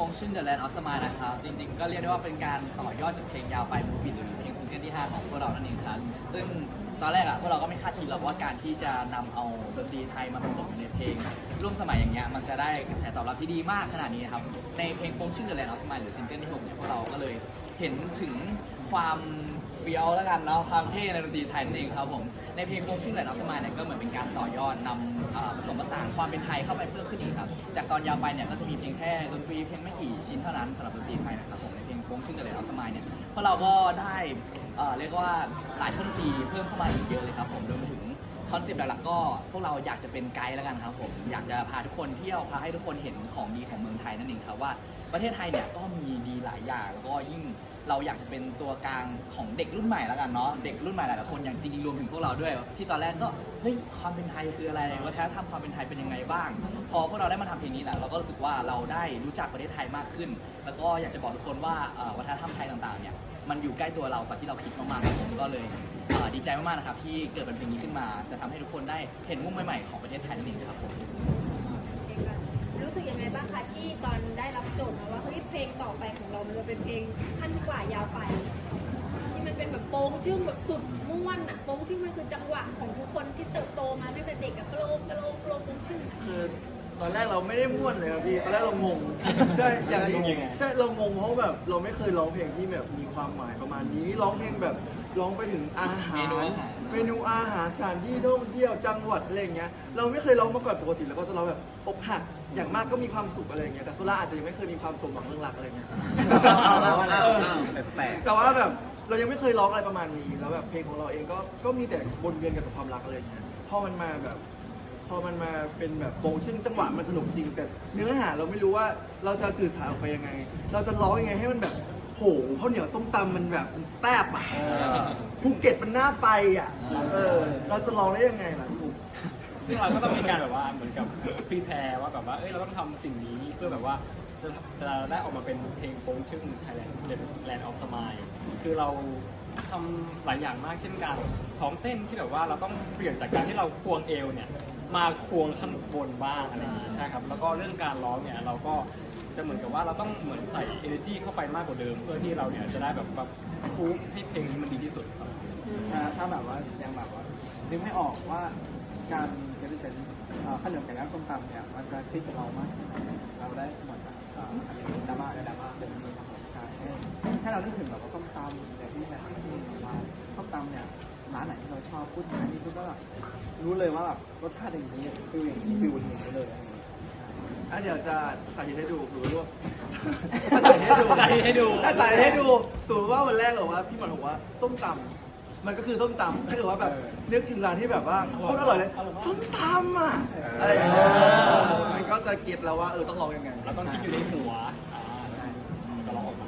เพลงชื่น The Land of Smile นะครับ จริง ๆ ก็เรียกได้ว่าเป็นการต่อยอดจากเพลงยาวไปมูฟิตหรือเพลงซิงเกิลที่ 5 ของพวกเรานั่นเองครับ ซึ่งตอนแรกอะพวกเราก็ไม่คาดคิดหรอกว่าการที่จะนำเอาดนตรีไทยมาผสมในเพลง ร่วมสมัยอย่างเงี้ยมันจะได้กระแสตอบรับที่ดีมากขนาดนี้นะครับ ในเพลงปงชื่น The Land of Smile หรือซิงเกิลที่ 6 เนี่ยพวกเราก็เลยเห็นถึงความ เฟี้ยวแล้วกันเนาะความเท่ในดนตรีไทยนั่นเองครับผมในเพลงปงชื่น The Land of Smile เนี่ยก็เหมือนเป็นการต่อยอดนำผสมผสานความเป็นไทยเข้าไปเพิ่มขึ้นอีกครับจากตอนยาวไปเนี่ยก็จะมีเพียงแค่ดนตรีเพียงไม่กี่ชิ้นเท่านั้นสำหรับดนตรีไทยนะครับผมในเพลงโค้งชื่อกันเลยอัลสมายเนี่ยเพราะเราก็ได้เอ่อเรียกว่าหลายเครื่องดนตรีเพิ่มเข้ามาอีกเยอะเลยครับผมรวมไปถึงคอนเซปต์หลักๆก็พวกเราอยากจะเป็นไกด์แล้วกันครับผมอยากจะพาทุกคนเที่ยวพาให้ทุกคนเห็นของดีของเมืองไทยนั่นเองครับว่าประเทศไทยเนี่ยก็มีดีหลายอย่างแล้วก็ยิ่ง เราอยากจะเป็นตัวกลางของเด็กรุ่นใหม่แล้วกันเนาะเด็กรุ่นใหม่หลายๆคนอย่างจริงรวมถึงพวกเราด้วย ที่ตอนแรกก็เฮ้ยความเป็นไทยคืออะไรวัฒนธรรมความเป็นไทยเป็นยังไงบ้าง พอพวกเราได้มาทำเพลงนี้แหละเราก็รู้สึกว่าเราได้รู้จักประเทศไทยมากขึ้น แล้วก็อยากจะบอกทุกคนว่าวัฒนธรรมไทยต่างๆเนี่ยมันอยู่ใกล้ตัวเรากว่าที่เราคิดมากๆครับผมก็เลยดีใจมากๆนะครับที่เกิดเป็นเพลงนี้ขึ้นมา จะทำให้ทุกคนได้เห็นมุมใหม่ๆของประเทศไทยนั่นเองครับผม บ้างคะที่ตอนได้รับโจทย์มาว่าเฮ้ยเพลงต่อไปของเรา มันจะเป็นเพลงขั้นกว่ายาวไป ที่มันเป็นแบบโปงชื่งแบบสุดม่วนอะโปงชื่งมันคือจังหวะของทุกคนที่เติบโตมาตั้งแต่เด็กอะกระโลกกระโลกกระโลกโปงชื่งคือตอนแรกเราไม่ได้ม่วนเลยครับพี่ตอนแรกเรางงใช่อย่างที่งงยังไงใช่เรางงเพราะแบบเราไม่เคยร้องเพลงที่แบบมีความหมายประมาณนี้ร้องเพลงแบบร้องไปถึงอาหาร เมนูอาหารเมนูอาหารสถานที่ท่องเที่ยวจังหวัดอะไรอย่างเงี้ยเราไม่เคยร้องมาก่อนปกติเราก็จะร้องแบบอกหักอย่างมากก็มีความสุขอะไรอย่างเงี้ยแต่โซล่าอาจจะยังไม่เคยมีความสมหวังเรื่องรักอะไรเงี้ยเอาแล้วเอาแล้วเออแปลกแต่ว่าแบบเรายังไม่เคยร้องอะไรประมาณนี้แล้วแบบเพลงของเราเองก็ก็มีแต่วนเวียนเกี่ยวกับความรักอะไรอย่างเงี้ยพอมันมาแบบ พอมันมาเป็นแบบโปงซึ่งจังหวะมันสนุกจริงแต่เนื้อหาเราไม่รู้ว่าเราจะสื่อสารออกไปยังไง เราจะร้องยังไงให้มันแบบโหข้าวเหนียวต้มตำมันแบบมันแซ่บอะ ภูเก็ตมันน่าไปอะ เออ เราจะร้องได้ยังไงล่ะลูก ซึ่งเราก็ต้องมีการแบบว่าเหมือนกับพรีแพร์ว่าแบบว่าเอ้ยเราต้องทำสิ่งนี้เพื่อแบบว่าจะจะได้ออกมาเป็นเพลงโป้งชื่อ Thailand Land of Smile คือเราทำหลายอย่างมากเช่นกันของเต้นที่แบบว่าเราต้องเปลี่ยนจากการที่เราควงเอวเนี่ยมาควงข้างบนบ้างอะไรอย่างงี้ใช่ครับ แล้วก็เรื่องการร้องเนี่ยเราก็จะเหมือนกับว่าเราต้องเหมือนใส่ energy เข้าไปมากกว่าเดิม เพื่อที่เราเนี่ยจะได้แบบ แบบพูฟให้เพลงนี้มันดีที่สุดครับใช่ถ้าแบบว่ายังแบบว่านึกไม่ออกว่าการเรปเซนขนมไก่ย่างส้มตำเนี่ยมันจะคลิกกับเรามากแค่ไหนเราได้หมดจากเอ่ออันนี้ดราม่าและดราม่าเป็นนี้ครับผมใช่ให้ให้เรานึกถึงแบบว่าส้มตำแต่ที่แบบที่ว่าส้มตำเนี่ยร้านไหนที่เราชอบพูดถึงร้านนี้ปุ๊บก็แบบรู้เลยว่าแบบรสชาติอย่างนี้ฟิลอย่างนี้ฟิลอย่างนี้เลย อะไรอย่างเงี้ยใช่อะเดี๋ยวจะสาธิตให้ดูคือว่าสาธิตให้ดูสาธิตให้ดูถ้าสาธิตให้ดูสมมติว่าวันแรกบอกว่าพี่หมอนบอกว่าส้มตำมันก็คือส้มตำถ้าเกิดว่าแบบนึกถึงร้านที่แบบว่าโคตรอร่อยเลยส้มตำอะอะไรอย่างเงี้ยมันก็จะเก็ตแล้วว่าเออต้องลองยังไงเราต้องคิดอยู่ในหัวอ่าใช่ก็ร้องออกมา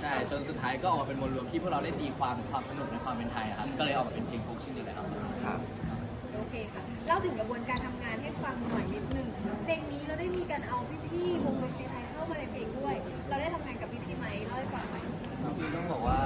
ใช่จนสุดท้ายก็ออกมาเป็นมวลรวมที่พวกเราได้ตีความถึงความสนุกในความเป็นไทยอะครับก็เลยออกมาเป็นเพลงโค้งชื่อนี่แหละครับครับ โอเคค่ะเล่าถึงกระบวนการทำงานให้ฟังหน่อยนิดนึงเพลงนี้เราได้มีการเอาพี่ๆวงดนตรีไทยเข้ามาในเพลงด้วย เราได้ทำงานกับพี่ๆไหมเล่าให้ฟังหน่อยจริงๆต้องบอกว่า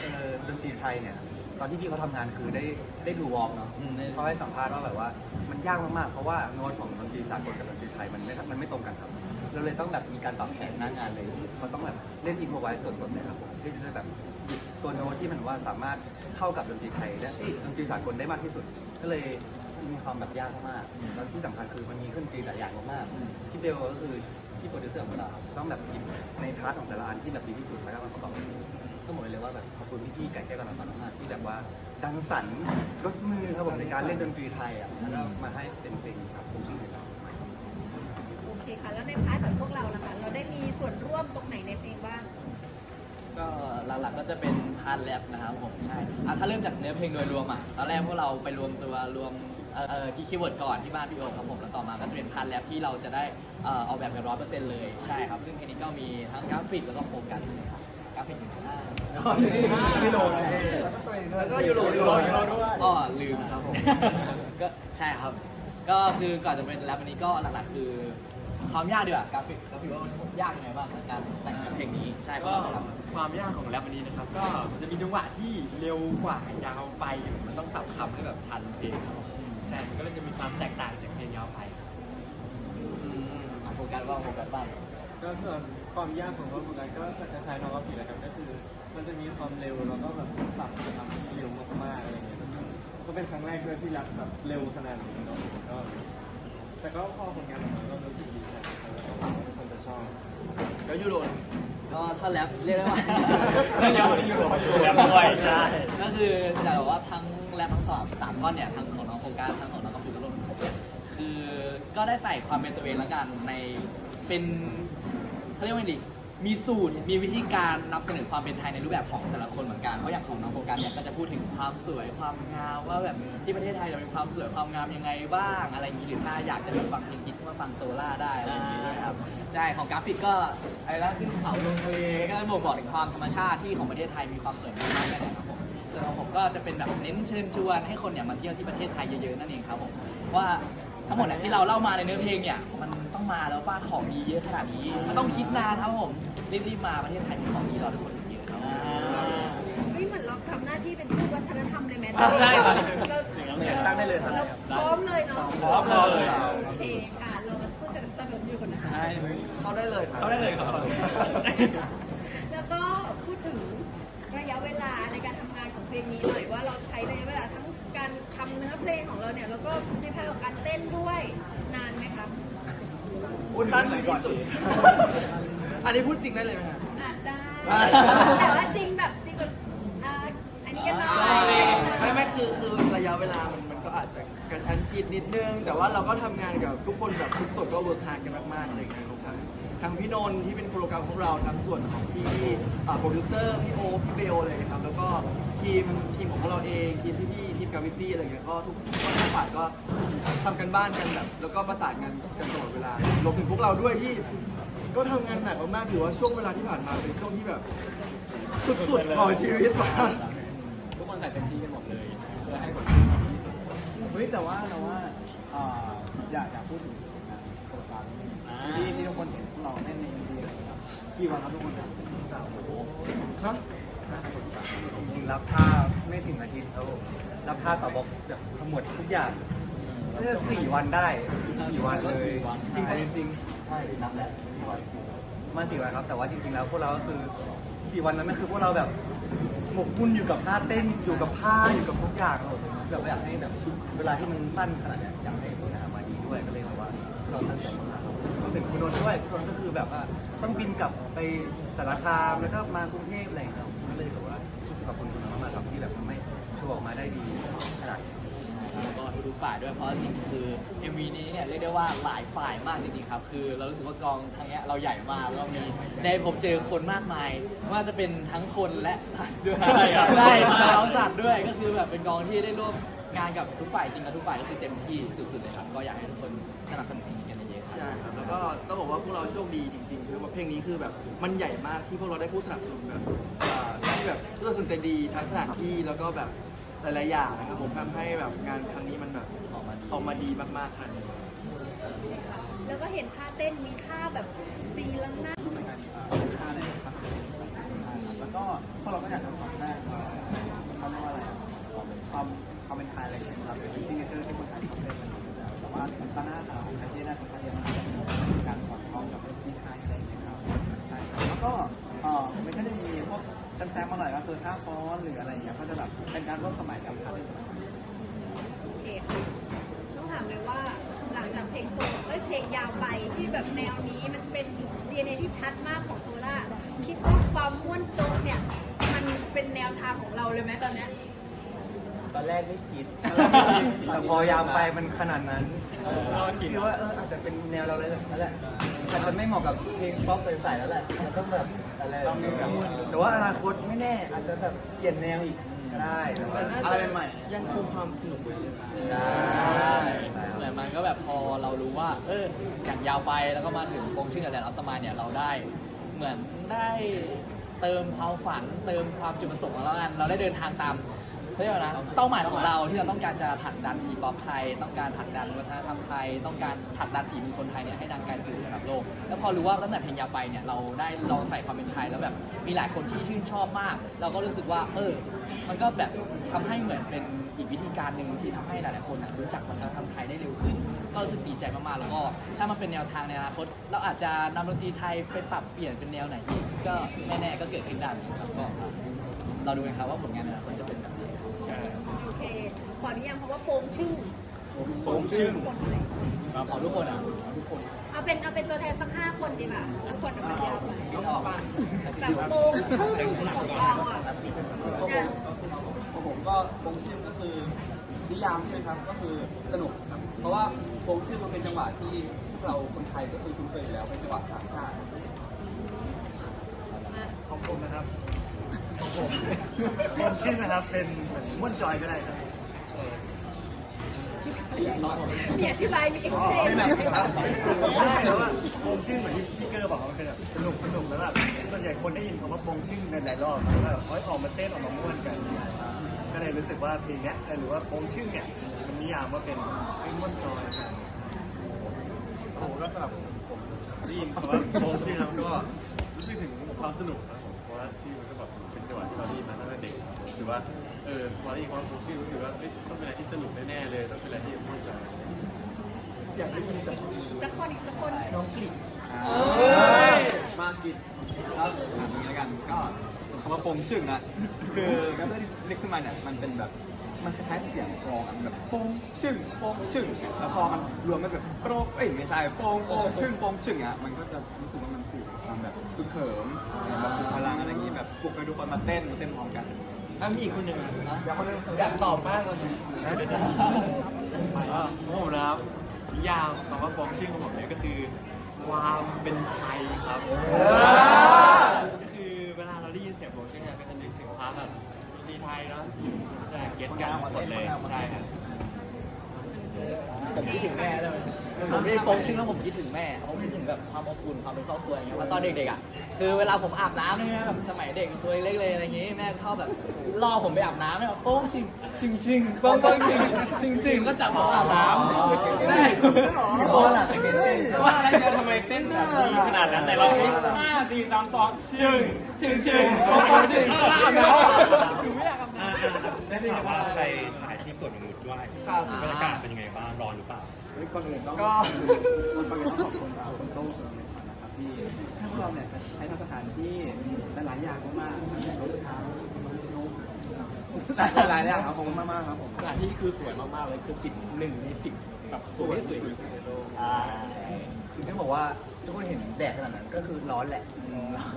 เอ่อดนตรีไทยเนี่ย ตอนที่พี่เขาทำงานคือได้ได้ดูวอล์กเนาะอืมได้ เขาให้สัมภาษณ์ว่าแบบว่ามันยากมากๆ เพราะว่าโน้ตของดนตรีสากลกับดนตรีไทยมันไม่มันไม่ตรงกันครับเราเลยต้องแบบมีการปรับแผนหน้างานเลยเขาต้องแบบเล่นอินโฟไว้สดๆเลยครับผมเพื่อที่จะแบบ หยิบตัวโน้ตที่มันว่าสามารถเข้ากับดนตรีไทยและเอ้ยดนตรีสากลได้มากที่สุด ก็เลยมีความแบบยากมากๆแล้วที่สำคัญคือมันมีเครื่องดนตรีหลายอย่างมากๆพี่เบลก็คือที่โปรดิวเซอร์ของเราต้องแบบหยิบในพาร์ทของแต่ละอันที่แบบดีที่สุดแล้วก็มาประกอบก็บอกเลยว่าแบบขอบคุณพี่ๆไก่แก้วกันมากๆที่แบบว่าดังสรรรถมือครับผมในการเล่นดนตรีไทยอะแล้วก็มาให้เป็นเพลงครับผมชื่อเพลงสมัยโอเคค่ะ แล้วในพาร์ทของพวกเรานะคะ เราได้มีส่วนร่วมตรงไหนในเพลงบ้าง ก็หลักๆก็จะเป็นพาร์ทแรปนะครับผมใช่อะถ้าเริ่มจากเนื้อเพลงโดยรวมอะตอนแรกพวกเราไปรวมตัวรวมเอ่อเอ่อคีย์เวิร์ดก่อนที่บ้านพี่โอครับผมแล้วต่อมาก็จะเป็นพาร์ทแรปที่เราจะได้เอ่อออกแบบกันร้อยเปอร์เซ็นต์เลยใช่ครับซึ่งเพลงนี้ก็มีทั้งกราฟิกแล้วก็โฟกัสด้วยครับกราฟิกอยู่งหน้าพี่โดนแล้วก็ยูโรยูโรยูโรด้วยก็ลืมครับผมก็ใช่ครับ ก็คือก่อนจะเป็นแรปอันนี้ก็หลักๆคือ ความยากดีกว่ากราฟิกกราฟิกว่ามันยากยังไงบ้างในการแต่งเพลงนี้ ใช่ก็ก็ความยากของแรปอันนี้นะครับ ก็มันจะมีจังหวะที่เร็วกว่ายาวไปมันต้องสับคำให้แบบทันเพลงใช่มันก็เลยจะมีความแตกต่างจากเพลงยาวไปโฟกัสว่าโฟกัสบ้างก็ส่วนความยากของเขาเหมือนกันก็จะคล้ายๆน้องกราฟิกแหละครับก็คือ มันจะมีความเร็วแล้วก็แบบสับจะทำที่เร็วมากๆอะไรเงี้ยซึ่งก็เป็นครั้งแรกด้วยที่รับแบบเร็วขนาดนี้เนาะก็แต่ก็พอผลงานออกมาก็รู้สึกดีใจ ครับแล้วก็หวังว่าทุกคนจะชอบ แล้วยูโรก็ถ้าแรปเรียกได้ว่าแรปอยู่แรปบ่อยใช่ก็คือจะบอกว่าทั้งแรปทั้งสองสามท่อนเนี่ยทั้งของน้องโฟกัสทั้งของน้องกาฟิวก็รวมถึงผมเนี่ยคือก็ได้ใส่ความเป็นตัวเองแล้วกันในเป็นเขาเรียกว่าไงดี มีสูตรมีวิธีการนำเสนอความเป็นไทยในรูปแบบของแต่ละคนเหมือนกันเพราะอย่างของน้องโฟกัสเนี่ยก็จะพูดถึงความสวยความงามว่าแบบที่ประเทศไทยเรามีความสวยความงามยังไงบ้างอะไรอย่างนี้หรือถ้าอยากจะมาฟังเพลงฮิตก็มาฟังโซล่าได้อะไรอย่างนี้ใช่ไหมครับใช่ของกราฟิกก็อะไรนะขึ้นเขาลงทะเลก็บ่งบอกถึงความธรรมชาติที่ของประเทศไทยมีความสวยงามมากแค่ไหนครับผมส่วนของผมก็จะเป็นแบบเน้นเชิญชวนให้คนเนี่ยมาเที่ยวที่ประเทศไทยเยอะๆนั่นเองครับผมว่า ทั้งหมดเนี่ยที่เราเล่ามาในเนื้อเพลงเนี่ยมันต้องมาแล้วว่าของดีเยอะขนาดนี้ไม่ต้องคิดนานครับผมรีบๆมาประเทศไทยมีของดีรอทุกคนอยู่เยอะครับเฮ้ยเหมือนเราทำหน้าที่เป็นทูตวัฒนธรรมเลยแมได้ครับ เราตั้งได้เลยครับ เราพร้อมเลยเนาะพร้อมเลย โอเคค่ะเราพูดสนับสนุนอยู่คนนะใช่เข้าได้เลยครับเข้าได้เลยครับ แล้วก็พูดถึงระยะเวลาในการทำงานของเพลงนี้หน่อยว่าเราใช้ระยะเวลาทั้ง การทำเนื้อเพลงของเราเนี่ยแล้วก็ในภาคของการเต้นด้วยนานไหมคะอุสั้นที่สุด อันนี้พูดจริงได้เลยไหมครับอาจได้อ่าแต่ว่าจริงแบบจริงแบบอ่าอันนี้ก็น้อยไม่ไม่คือคือระยะเวลามันมันก็อาจจะกระชั้นชิดนิดนึง แต่ว่าเราก็ทำงานกับทุกคนแบบทุกส่วนก็เวิร์คฮาร์ดกันมากๆอะไรอย่างเงี้ยทั้ง ทั้งพี่นนท์ที่เป็นโปรแกรมของเราทั้งส่วนของพี่อ่าโปรดิวเซอร์พี่โอพี่เบลอะไรอย่างเลยครับ แล้วก็ทีมทีมของพวกเราเองทีมพี่ๆทีมกาวิตี้อะไรอย่างเงี้ยก็ทุกทุกฝ่ายก็ทำกันบ้านกันแบบแล้วก็ประสานงานกันตลอดเวลารวมถึงพวกเราด้วยที่ ก็ทำงานหนักมากๆถือว่าช่วงเวลาที่ผ่านมาเป็นช่วงที่แบบสุดๆของชีวิตมากทุกคนใส่เต็มที่กันหมดเลยเพื่อให้ผลงานดีที่สุดเฮ้ยแต่ว่าเราว่าเอ่ออยากอยากพูดถึงงานโปรแกรมอ่าที่ที่ทุกคนเห็นพวก เราเล่นในอินเดียครับกี่วันครับทุกคนครับฮะจริงๆรับท่าไม่ถึงอาทิตย์ครับผมรับท่าต่อบล็อกแบบทั้งหมดทุกอย่างน่าจะสี่วันได้สี่วันเลยจริงๆจริงๆใช่นับแล้วสี่วันมาสี่วันครับ แต่ว่าจริง ๆ แล้วพวกเราก็คือสี่วันนั้นก็คือพวกเราแบบหมกมุ่นอยู่กับท่าเต้นอยู่กับผ้าอยู่กับทุกอย่างครับผมแบบอยากให้แบบเวลาที่มันสั้นขนาดเนี้ยอยากให้ผลงานออกมาดีด้วยก็เลยแบบว่าเราตั้งใจมากๆค รวมถึงคุณนนท์ด้วยคุณนนท์ก็คือแบบว่าต้องบินกลับไปสารคามแล้วก็มากรุงเทพอะไรอย่างเงี้ยก็เลยแบบว่ารู้สึกขอบคุณคุณนนท์มากๆครับที่แบบทำให้โชว์ออกมาได้ดีขนาดนี้ แล้วก็ทุกๆฝ่ายด้วยเพราะจริงๆคือ MV นี้เนี่ยเรียกได้ว่าหลายฝ่ายมากจริงๆครับ คือเรารู้สึกว่ากองทางเนี้ยเราใหญ่มากแล้วมีได้พบเจอคนมากมายไม่ว่าจะเป็นทั้งคนและสัตว์ด้วยใช่ครับใช่น้งสัตว์ด้วยก็คือแบบเป็นกองที่ได้ร่วมงานกับทุกฝ่ายจริงแล้วทุกฝ่ายก็คือเต็มที่สุดๆเลยครับก็อยากให้ทุกคนสนับสนุน ใช่ครับ แล้วก็ต้องบอกว่าพวกเราโชคดีจริงๆคือว่าเพลงนี้คือแบบมันใหญ่มากที่พวกเราได้ผู้สนับสนุนแบบอ่าที่แบบผู้สนับสนุนใจดีทั้งสถานที่แล้วก็แบบหลายๆอย่างนะครับผมทำให้แบบงานครั้งนี้มันแบบออกมาดีออกมาดีมากๆครับแล้วก็เห็นท่าเต้นมีท่าแบบตีลังหน้า ช่วงในการเอ่อท่าในครับแล้วก็พวกเราก็อยากจะสอน ก็คือท่าฟ้อนหรืออะไรอย่างเงี้ยก็จะแบบเป็นการร่วมสมัยกับท่าเต้นสมัยโอเคค่ะต้องถามเลยว่าหลังจากเพลงโซลเอ้ยเพลงยาวไปที่แบบแนวนี้มันเป็น DNA ที่ชัดมากของโซล่าคิดว่าความม่วนโจ๊กเนี่ยมันเป็นแนวทางของเราเลยไหมตอนเนี้ยตอนแรกไม่คิด แต่พอยาวไปมันขนาดนั้นก็คิดคิดว่าเอออาจจะเป็นแนวเราเลยนั่นแหละ อาจจะไม่เหมาะกับเพลงป๊อปใสๆแล้วแหละมันต้องแบบอะไรแต่ว่าอนาคตไม่แน่ อาจจะแบบเปลี่ยนแนวอีกก็ได้แต่ว่าแต่น่าอะไรจะใหม่ยังคงความสนุกไว้อยู่ใช่เหมือนมันก็แบบพอเรารู้ว่า เอออย่างยาวไปแล้วก็มาถึงวงชื่อแลนด์ออฟสมายเนี่ยเราได้ เหมือนได้เติมความฝันเติมความจุดประสงค์ของเราแล้วกันเราได้เดินทางตาม เขาเรียกว่านะเป้าหมายของเราที่เราต้องการจะผลักดันทีป๊อปไทย ต้องการผลักดันวัฒนธรรมไทย ต้องการผลักดันฝีมือคนไทยเนี่ยให้ดังไกลสู่ระดับโลก แล้วพอรู้ว่าตั้งแต่เพลงยาไปเนี่ยเราได้ลองใส่ความเป็นไทยแล้วแบบมีหลายคนที่ชื่นชอบมาก เราก็รู้สึกว่า เออ มันก็แบบทำให้เหมือนเป็นอีกวิธีการหนึ่งที่ทำให้หลายๆคนรู้จักวัฒนธรรมไทยได้เร็วขึ้น ก็รู้สึกดีใจมากๆแล้วก็ถ้ามันเป็นแนวทางในอนาคตเราอาจจะนำดนตรีไทยไปปรับเปลี่ยนเป็นแนวไหนอีกก็แน่ๆก็เกิดขึ้นได้ครับก็เราดูกันครับว่าผลงานในอนาคตจะเป็น ขออนุญาตเพราะว่าโปรงชื่อโปงชื่นคนเลยขอทุกคนอะขอทุกคน เอาเป็นเอาเป็นตัวแทนสักห้าคนดีกว่าทุกคนเอาเป็นยาวไปไม่ออกแบบโปรงชื่อของเราอะจะของผมก็โปงชื่อก็คือนิยามใช่ไหมครับก็คือสนุกครับเพราะว่าโปงชื่อมันเป็นจังหวะที่พวกเราคนไทยก็คือคุ้นเคยอยู่แล้วเป็นจังหวะสามชาติมาของผมนะครับของผมผมชื่อนะครับเป็นเหมือนม่วนจอยก็ได้ครับ มีอธิบายมีเอ็กซ์เพรสใช่แต่ว่าโปงชื่อเหมือนที่พี่เกอร์บอกว่ามันเป็นแบบสนุกสนุกแล้วแบบส่วนใหญ่คนได้ยินคำว่าโปงชื่อในหลายรอบแล้วแบบเฮ้ยออกมาเต้นออกมาม่วนกัน ก็เลยรู้สึกว่าเพลงเนี้ยหรือว่าโปงชื่อเนี่ยมันนิยามว่าเป็นเป็นม่วนจอยกันผมก็สำหรับผมได้ยินคำว่าโปงชื่อแล้วก็รู้สึกถึงความสนุกครับผมเพราะว่าชื่อมันก็แบบเป็นจังหวะที่เราได้ยินมาตั้งแต่เด็กรู้สึกว่า เออพอได้ยินคำว่าโปงชื่อรู้สึกว่าเอ้ยต้องเป็นอะไรที่สนุกแน่ๆเลยต้องเป็นอะไรที่ม่วนใจอยากได้ยินจากสักคนอีกสักคนน้องกลิ่นมากินครับแบบนี้แล้วกันก็สมคำว่าโปงชึ่งนะคือก็ได้นึกขึ้นมาเนี่ยมันเป็นแบบมันคล้ายๆเสียงกรองอะแบบโปงชึ่งโปงชึ่งแล้วพอมันรวมกันแบบโปงเอ้ยไม่ใช่โปงโปงชึ่งโปงชึ่งอะมันก็จะรู้สึกว่ามันสื่อความแบบคึกเขิมแบบปลุกพลังอะไรอย่างงี้แบบปลุกให้ทุกคนมาเต้นมาเต้นพร้อมกัน อะมีอีกคนหนึ่งอยากคนหนึงอยากตอบมากเลยอ่าของผมนะครับนิยามคำว่าโปงชื่อของผมเนี่ยก็คือ ความเป็นไทยครับก็คือเวลาเราได้ยินเสียงโปงชื่อเนี่ยก็จะนึกถึงความแบบดนตรีไทยเนาะจะเก็ตกันหมดเลยใช่ครับผมคิดถึงแม่เลย ผมไม่ได้โปงชื่อแล้วผมคิดถึงแม่ผมคิดถึงแบบความอบอุ่นความเป็นครอบครัวอย่างเงี้ยว่าตอนเด็กๆอะคือเวลาผมอาบน้ำเนี่ยแบบสมัยเด็กตัวเล็กๆเลยอะไรอย่างงี้แม่ชอบแบบล่อผมไปอาบน้ำเนี่ยโป้งชิงชิงชิงโป้งโป้งชิงชิงชิงก็จับผมอาบน้ำแม่เพราะว่าหลังจากเต้นเต้นว่าอะไรจะทำไมเต้นแบบนี้ขนาดนั้นแต่เราเฮ้ยห้าสี่สามสองชึ่งชึ่งชึ่งโปงโปงชึ่งอาบน้ำอยู่ไม่อยากอาบน้ำได้ยินว่าไปถ่ายที่สวนนงนุษย์ด้วยครับบรรยากาศเป็นยังไงบ้างร้อนหรือเปล่าเฮ้ย ก่อนอื่นต้องก็ก่อนอื่นต้องขอบคุณเราคุณโต้งสุรเมธก่อนนะครับที่ให้พวกเราเนี่ยใช้สถานที่หลายๆอย่างมากๆตั้งแต่รถเช้าหลายๆอย่างครับขอบคุณมากๆครับผมสถานที่คือสวยมากๆเลยคือติดหนึ่งในสิบแบบสวยที่สุดอ่าถึงได้บอกว่าทุกคนเห็นแดดขนาดนั้นก็คือร้อนแหละ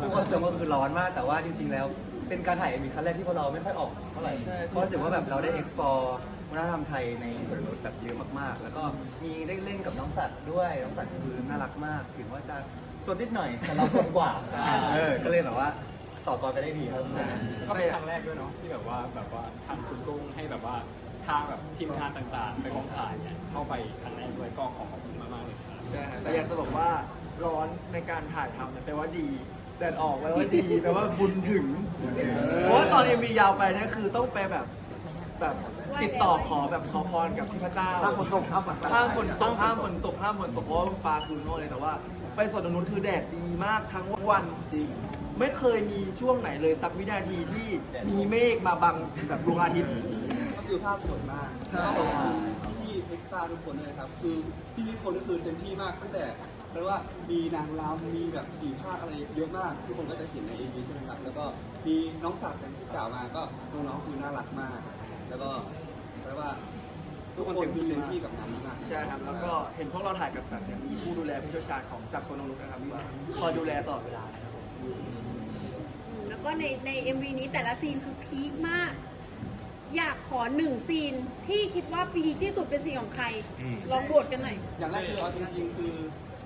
ทุกคนเจอว่าคือร้อนมากแต่ว่าจริง ๆ แล้ว เป็นการถ่ายมีครั้งแรกที่พวกเราไม่ค่อยออกเท่าไหร่เพราะรู้สึกว่าแบบเราได้ explore วัฒนธรรมไทยในสวนนกแบบเยอะมากๆ แล้วก็มีได้เล่นกับน้องสัตว์ด้วย น้องสัตว์คือน่ารักมาก ถึงว่าจะสนนิดหน่อย แต่เราสนกว่า เออ ก็เลยแบบว่าต่อกรไปได้ดีครับก็เป็นครั้งแรกด้วยเนาะที่แบบว่าแบบว่าทางคุณตุ้งให้แบบว่าทางแบบทีมงานต่างๆ ไปกองถ่ายเนี่ยเข้าไปครั้งแรกด้วยก็ขอขอบคุณมากๆเลยครับใช่ครับแต่อยากจะบอกว่าร้อนในการถ่ายทำเนี่ยแปลว่าดีแดดออกแปลว่าดีแปลว่าบุญถึงเพราะว่าตอนเอ็มวียาวไปเนี่ยคือต้องไปแบบ แบบติดต่อขอแบบขอพรกับพระเจ้าห้ามฝนตกห้ามฝนตกห้ามฝนตกห้ามฝนตกห้ามฝนตกเพราะว่าฟ้าคืนโน่นเลยแต่ว่า ไปสวนนกนุษย์คือแดดดีมากทั้งวันจริง ไม่เคยมีช่วงไหนเลยสักวินาทีที่มีเมฆมาบังแบบดวงอาทิตย์ ก็คือภาพสวยมากแล้วก็ขอบคุณพี่เอ็กซ์ตร้าทุกคนเลยนะครับ คือพี่ทุกคนก็คือเต็มที่มากตั้งแต่เรียกว่ามีนางรำมีแบบสีภาคอะไรเยอะมาก ทุกคนก็จะเห็นในเอ็มวีใช่ไหมครับ แล้วก็มีน้องสัตว์อย่างที่กล่าวมาก็น้องๆคือน่ารักมาก แล้วก็เรียกว่าทุกคนคือเต็มที่กับงานมากใช่ครับ แล้วก็เห็นพวกเราถ่ายกับสัตว์เนี่ยมีผู้ดูแลผู้เชี่ยวชาญของจากโซนนกนุษย์นะครับที่คอยดูแลตลอดเวลานะครับผมอืมแล้วก็ในใน MV นี้แต่ละซีนคือพีคมาก อยากขอหนึ่งซีนที่คิดว่าพีคที่สุดเป็นซีนของใคร อืม ลองโหวตกันหน่อย อย่างแรกคือเอาจริงๆคือ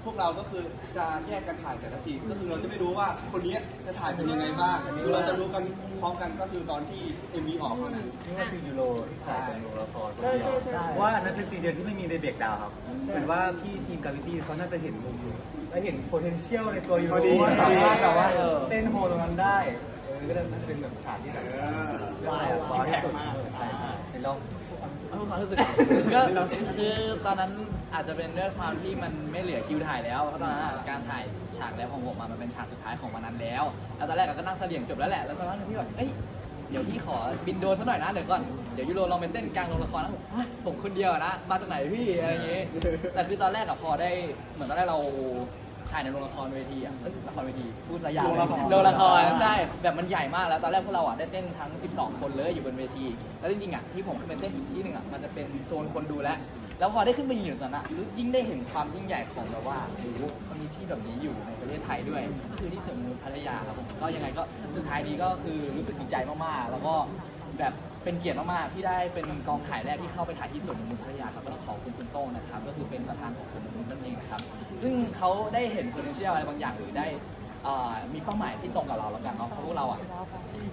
พวกเราก็คือจะแยกกันถ่ายแต่ละทีมก็คือเราจะไม่รู้ว่าคนนี้จะถ่ายเป็นยังไงบ้างคือเราจะรู้กันพร้อมกันก็คือตอนที่ MV ออกเท่านั้น นี่ว่าซีนยูโรที่ถ่ายเป็นโรงละครใช่ใช่ใช่ เพราะว่าอันนั้นเป็นซีนเดียวที่ไม่มีในเด็กดาวครับเหมือนว่าพี่ทีมกาวิตี้เขาน่าจะเห็นมุมและเห็น potential ในตัวยูโรพอดีว่าสามารถแบบว่าเออ เต้นโฮตรงนั้นได้เออก็น่าจะเป็นแบบฉากที่แบบได้อะร้อนที่สุดใช่ในรอบ ความรู้สึกก็คือตอนนั้นอาจจะเป็นด้วยความที่มันไม่เหลือคิวถ่ายแล้วเพราะตอนนั้นอะการถ่ายฉากแล้วของผมอะมันเป็นฉากสุดท้ายของวันนั้นแล้วแล้วตอนแรกก็นั่งเสลี่ยงจบแล้วแหละแล้วสักพักหนึงพี่แบบเอ้ยเดี๋ยวพี่ขอบินโดรนสักหน่อยนะเดี๋ยวก่อนเดี๋ยวยูโรลองไปเต้นกลางโรงละครนะผมฮะผมคนเดียวอะนะมาจากไหนพี่อะไรอย่างงี้แต่คือตอนแรกอะพอได้เหมือนตอนแรกเรา ถ่ายในโรงละครเวทีอะเอ้ยละครเวทีพูดสยามโรงละครใช่แบบมันใหญ่มากแล้วตอนแรกพวกเราอะได้เต้นทั้ง 12 คนเลยอยู่บนเวที แล้วจริงๆอะที่ผมขึ้นไปเต้นอีกที่หนึ่งอะมันจะเป็นโซนคนดูแล้วแล้วพอได้ขึ้นไปยืนอยู่ตอนนั้นอะยิ่งได้เห็นความยิ่งใหญ่ของแบบว่าโอ้โหมันมีที่แบบนี้อยู่ในประเทศไทยด้วยก็คือที่สวนนุษพัทยาครับผมก็ยังไงก็สุดท้ายนี้ก็คือรู้สึกดีใจมากๆ แล้วก็แบบ เป็นเกียรติมากๆที่ได้เป็นกองถ่ายแรกที่เข้าไปถ่ายที่สวนนุษพัทยาครับก็ต้องขอบคุณคุณโต้งนะครับ ก็คือเป็นประธานของสวนนุษนั่นเองนะครับ ซึ่งเขาได้เห็น potential อะไรบางอย่างหรือได้เอ่อมีเป้าหมายที่ตรงกับเราแล้วกันเนาะเพราะพวกเราอะ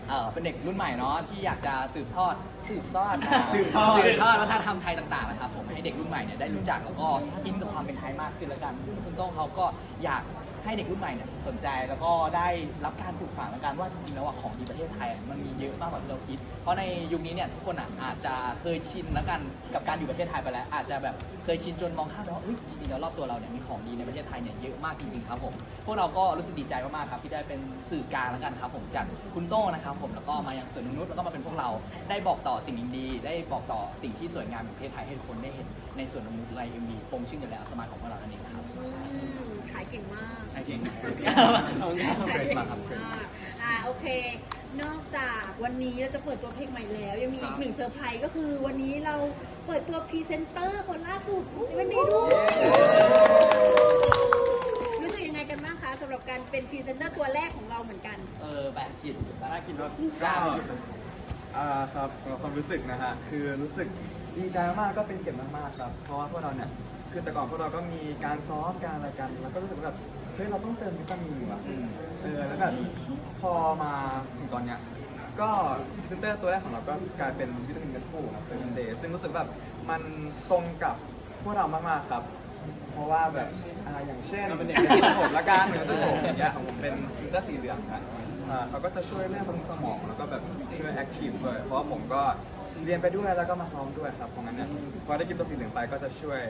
เอ่อเป็นเด็กรุ่นใหม่เนาะที่อยากจะสืบทอดสืบทอดนะสืบทอด สืบทอดวัฒนธรรมไทยต่างๆนะครับผมให้เด็กรุ่นใหม่เนี่ยได้รู้จักแล้วก็อินกับความเป็นไทยมากขึ้นแล้วกัน ซึ่งคุณโต้งเขาก็อยาก ให้เด็กรุ่นใหม่เนี่ยสนใจแล้วก็ได้รับการปลูกฝังแล้วกันว่าจริงๆแล้วอะของดีประเทศไทยอะมันมีเยอะมากกว่าที่เราคิด เพราะในยุคนี้เนี่ยทุกคนอะอาจจะเคยชินแล้วกันกับการอยู่ประเทศไทยไปแล้ว อาจจะแบบเคยชินจนมองข้ามไปว่าเฮ้ยจริงๆแล้วรอบตัวเราเนี่ยมีของดีในประเทศไทยเนี่ยเยอะมากจริงๆครับผมพวกเราก็รู้สึกดีใจมากๆครับที่ได้เป็นสื่อกลางแล้วกันครับผมจากคุณโต้งนะครับผมแล้วก็มายังสวนนกนุษย์แล้วก็มาเป็นพวกเราได้บอกต่อสิ่งดีๆได้บอกต่อสิ่งที่สวยงามของประเทศไทยให้ทุกคนได้เห็นในสวนนกนุษย์ไลเอ็มบีปงชื่อเดลและอัสมาของพวกเรานั่นเองครับายเก่งมากไอ้เก่งขายเก่งเกรดมากครับเกรดมากอ่าโอเค นอกจากวันนี้เราจะเปิดตัวเพลงใหม่แล้ว ยังมีอีกหนึ่งเซอร์ไพรส์ก็คือวันนี้เราเปิดตัวพรีเซนเตอร์คนล่าสุดเซเว่นดีด้วยรู้สึกยังไงกันบ้างคะสำหรับการเป็นพรีเซนเตอร์ตัวแรกของเราเหมือนกัน เออแบบกินน่ากินรสกล้าอ่าครับสำหรับความรู้สึกนะฮะคือรู้สึกดีใจมากๆก็เป็นเกียรติมากๆครับ เพราะว่าพวกเราเนี่ย คือแต่ก่อนพวกเราก็มีการซ้อมการอะไรกันแล้วก็รู้สึกว่าแบบเฮ้ยเราต้องเติมวิตามินว่ะเออแล้วแบบพอมาถึงตอนเนี้ยก็พรีเซนเตอร์ตัวแรกของเราก็กลายเป็นวิตามินเม็ดฟูครับเซเว่นเดย์ซึ่งรู้สึกแบบมันตรงกับพวกเรามากๆครับ เพราะว่าแบบอ่าอย่างเช่นเป็นเด็กของผมละกันอย่างที่ผมอย่างเงี้ยของผมเป็นฟิลเตอร์สีเหลืองครับอ่าเขาก็จะช่วยเรื่องบำรุงสมองแล้วก็แบบช่วยแอคทีฟด้วยเพราะว่าผมก็ เรียนไปด้วยแล้วก็มาซ้อมด้วยครับเพราะงั้นเนี่ยพอได้กินตัวสีเหลืองไปก็จะช่วย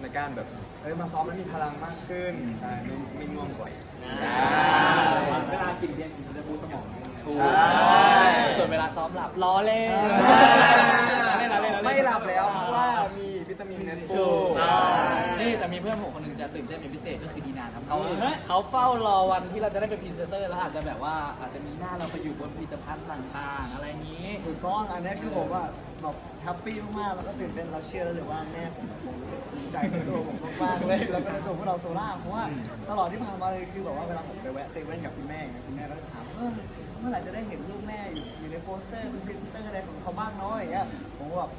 ในการแบบเอ้ยมาซ้อมแล้วมีพลังมากขึ้นใช่ไม่ไม่ง่วงบ่อยใช่ เวลากินเบียร์กินจะบูสต์สมองถูกใช่ ส่วนเวลาซ้อมหลับล้อเล่นล้อเล่นล้อเล่นล้อเล่น ไม่หลับแล้วเพราะว่ามี วิตามินเนสถูฟูกนี่แต่มีเพื่อนผมคนหนึงจะตื่นเต้นเป็นพิเศษก็คือดีนาครับเขาเขาเฝ้ารอวันที่เราจะได้เป็นพรีเซนเตอร์แล้วอาจจะแบบว่าอาจจะมีหน้าเราไปอยู่บนผลิตภัณฑ์ต่างๆ อะไรอย่างนี้ถูกต้องอันนี้คือผมว่าแบบแฮปปี้มากๆแล้วก็ตื่นเต้นเราเชื่อเลยว่าแม่ผมคงรู้สึกดีใจในตัวผมมากๆเลยแล้วก็ในตัวพวกเราโซล่าเพราะว่าตลอดที่ผ่านมาเลยคือแบบว่าเวลาผมไปแวะเซเว่นกับคุณแม่เนี่ยคุณแม่ก็จะถามเออเมื่อไหร่จะได้เห็นรูปแม่อยู่อยู่ในโปสเตอร์เป็นพรีเซนเตอร์อะไรของเขาบ้างเนาะอย่างเงี้ยผมก็แบบ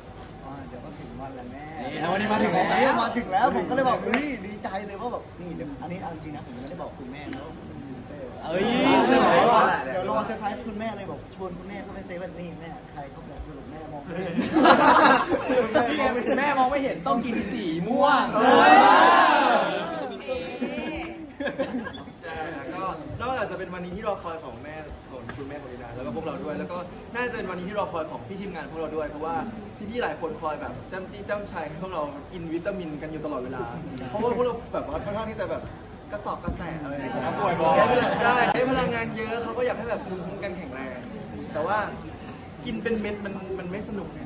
อ๋อเดี๋ยวก็ถึงวันแล้วแม่นี่แล้ววันนี้มาถึงแล้วนี่มาถึงแล้วผมก็เลยบอกเฮ้ยดีใจเลยว่าแบบนี่เดี๋ยวอันนี้เอาจริงนะผมยังไม่ได้บอกคุณแม่นะว่าผมเป็นพรีเซนเตอร์เอ้ยเซเซออร์ร์ไพไพรรส์ส์ว่ะ เดี๋ยวรอเซอร์ไพรส์คุณแม่เลยบอกชวนคุณแม่เข้าไปเซเว่นนี่แม่ใครเขาแบบสรุปแม่มองไม่เห็นแม่มองไม่เห็นต้องกินสีม่วงใช่แล้วก็นอกจากจะเป็นวันนี้ที่รอคอยของแม่ของ คุณแม่ของดีนาแล้วก็พวกเราด้วย แล้วก็น่าจะเป็นวันนี้ที่รอคอยของพี่ทีมงานพวกเราด้วย เพราะว่าพี่ๆหลายคนคอยแบบจ้ำจี้จ้ำชัยให้พวกเรากินวิตามินกันอยู่ตลอดเวลา เพราะว่าพวกเราแบบว่าค่อนข้างที่จะแบบกระสอบกระแตะอะไรอย่างเงี้ยป่วยบ่อยใช่ให้พลังงานเยอะเขาก็อยากให้แบบภูมิคุ้มกันแข็งแรง แต่ว่ากินเป็นเม็ดมันมันไม่สนุกไง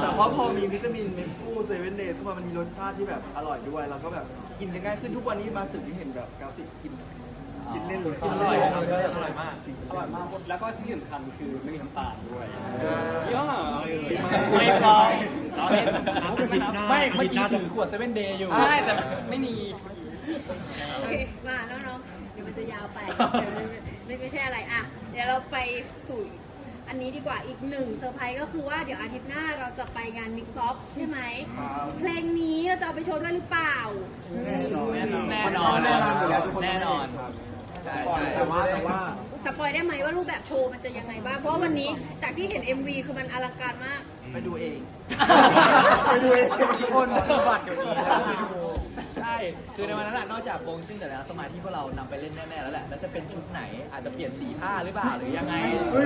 แต่เพราะพอมีวิตามินเม็ดฟูเซเว่นเดย์เข้ามามันมีรสชาติที่แบบอร่อยด้วย แล้วก็แบบกินกันง่ายขึ้นทุกวันนี้มาตึกที่เห็นแบบกราฟิกกิน กินเล่นเลยอร่อยอร่อยอร่อยมากอร่อยมากแล้วก็ที่สำคัญคือไม่มีน้ำตาลด้วยยี่ห้ออะไรเอ่ยไม่พอเราเล่นไม่เมื่อกี้ถึงขวดเซเว่นเดย์อยู่ ใช่แต่ไม่มีโอเคมาแล้วน้องเดี๋ยวมันจะยาวไปไม่ไม่ใช่อะไรอะเดี๋ยวเราไปสู่อันนี้ดีกว่าอีกหนึ่งเซอร์ไพรส์ก็คือว่าเดี๋ยวอาทิตย์หน้าเราจะไปงานมิกป๊อปใช่ไหม เพลงนี้เราจะเอาไปโชว์ด้วยหรือเปล่า แน่นอนแน่นอนแน่นอนใช่ใช่ แต่ว่าแต่ว่าสปอยได้ไหมว่ารูปแบบโชว์มันจะยังไงบ้าง เพราะว่าวันนี้จากที่เห็น MV คือมันอลังการมาก ไปดูเอง ไปดูเองทุกคนซื้อบัตรเดี๋ยวนี้แล้วไปดูใช่ คือในวันนั้นน่ะนอกจากโปงซึ่งแต่แล้วสมาที่พวกเรานำไปเล่นแน่ๆแล้วแหละ แล้วจะเป็นชุดไหน อาจจะเปลี่ยนสีผ้าหรือเปล่า หรือยังไง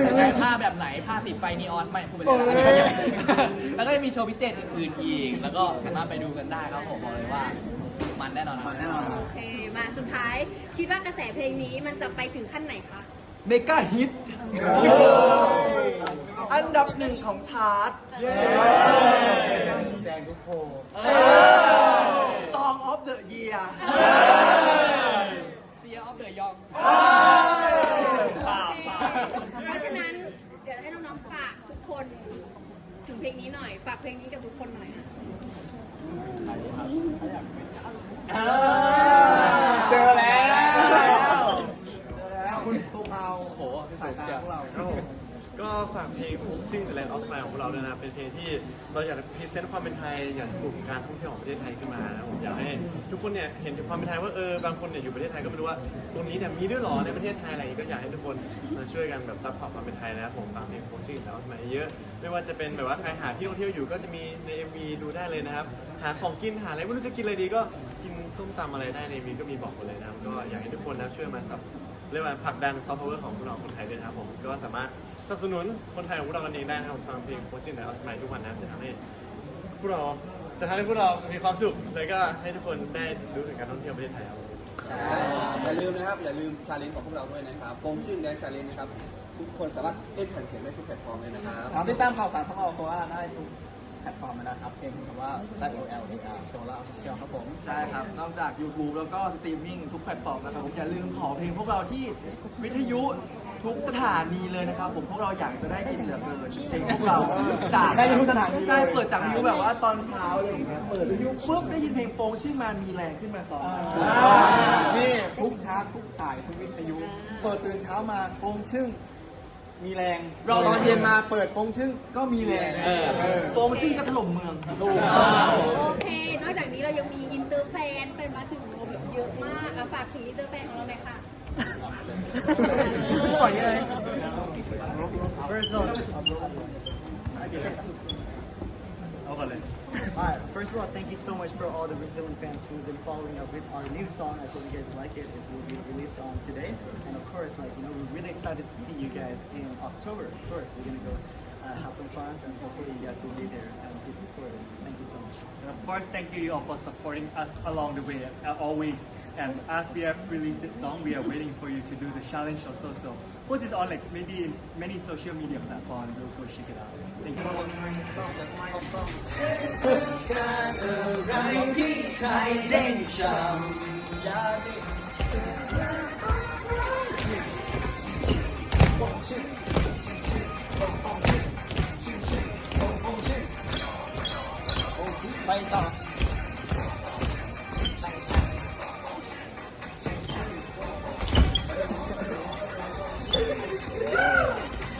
จะใช้ผ้าแบบไหน ผ้าติดไฟนีออนไม่พูดไปเลยนะอันนี้ก็ยังแล้วก็จะมีโชว์พิเศษอื่นๆอีก แล้วก็สามารถไปดูกันได้ครับผมบอกเลยว่า มันแน่นอนมันแน่นอนโอเคมาสุดท้ายคิดว่ากระแสเพลงนี้มันจะไปถึงขั้นไหนคะเมกาฮิต อันดับหนึ่งของชาร์ตแซงทุกโพลซองออฟเดอะเยียร์เซียออฟเดอะยองโอเคเพราะฉะนั้นเดี๋ยวให้น้องๆฝากทุกคน ถึงเพลงนี้หน่อย ฝากเพลงนี้กับทุกคนหน่อย นะ เจอแล้วคุณซูเปา โอ้โห สายตาพวกเรา ครับผม ก็ฝากเพลงของชื่อ The Land of Smile ของพวกเราด้วยนะเป็นเพลงที่เราอยากพรีเซนต์ความเป็นไทยอยากจะปลุกการท่องเที่ยวของประเทศไทยขึ้นมานะผมอยากให้ทุกคนเนี่ยเห็นถึงความเป็นไทยว่าเออบางคนเนี่ยอยู่ประเทศไทยก็ไม่รู้ว่าตรงนี้เนี่ยมีด้วยหรอในประเทศไทยอะไรอย่างงี้ก็อยากให้ทุกคนมาช่วยกันแบบซัพพอร์ตความเป็นไทยนะครับผมฟังเพลงของชื่อ The Land of Smile เยอะไม่ว่าจะเป็นแบบว่าใครหาที่ท่องเที่ยวอยู่ก็จะมีใน MV ดูได้เลยนะครับหาของกินหาอะไรไม่รู้จะกินอะไรดีก็กินส้มตำอะไรได้ใน MV ก็มีบอกหมดเลยนะก็อยากให้ทุกคนนะช่วยมาซัพเรียกว่าผลักดันซอฟต์พาวเร์ของพวกเราคนไทยด้วยนะครับผมก็สามารถ สนับสนุนคนไทยของพวกเรากันเองได้นะครับฟังเพลงโคชินและออสมัยทุกวันนะครับจะทำให้พวกเราจะทำให้พวกเรามีความสุขแล้วก็ให้ทุกคนได้รู้ถึงการท่องเที่ยวประเทศไทยครับอย่าลืมนะครับอย่าลืมชาเลนจ์ของพวกเราด้วยนะครับโปงชื่อแดนชาเลนจ์นะครับทุกคนสามารถเล่นแผ่นเสียงได้ทุกแพลตฟอร์มเลยนะครับถามติดตามข่าวสารของเราโซล่าได้ทุกแพลตฟอร์มเลยนะครับเพลงคำว่า Z O L A R Solar Official ครับผมใช่ครับ นอกจาก YouTube แล้วก็สตรีมมิ่งทุกแพลตฟอร์มนะครับผมอย่าลืมขอเพลงพวกเราที่วิทยุ ทุกสถานีเลยนะครับ ผมพวกเราอยากจะได้ยินเหลือเกินเพลงพวกเราจากได้ยินทุกสถานี ใช่เปิดจากวิทยุแบบว่าตอนเช้าอะไรอย่างเงี้ยเปิดวิทยุปุ๊บได้ยินเพลงโปงชื่อมามีแรงขึ้นมาสองนี่ทุกชาร์ตทุกสายทุกวิทยุเปิดตื่นเช้ามาโปงชึ่งมีแรงเราตอนเย็นมาเปิดโปงชึ่งก็มีแรงเออโปงชื่อจะถล่มเมืองถูกโอเคนอกจากนี้เรายังมีอินเตอร์แฟนแฟนบราซิลของเราแบบเยอะมากอะฝากถึงอินเตอร์แฟนของเราเลยค่ะ ปล่อยเลย First of all, Okay. Alright, first of all, thank you so much for all the Brazilian fans who've been following up with our new song. I hope you guys like it. It will be released on today. And of course, like, you know, we're really excited to see you guys in October. Of course, we're gonna go uh, have some fun and hopefully you guys will be there um, to support us. Thank you so much. And of course, thank you all for supporting us along the way, uh, always. And as we have released this song, we are waiting for you to do the challenge also. So post it on like maybe in many social media platforms. We'll go check it out. Thank you. ไปต่อ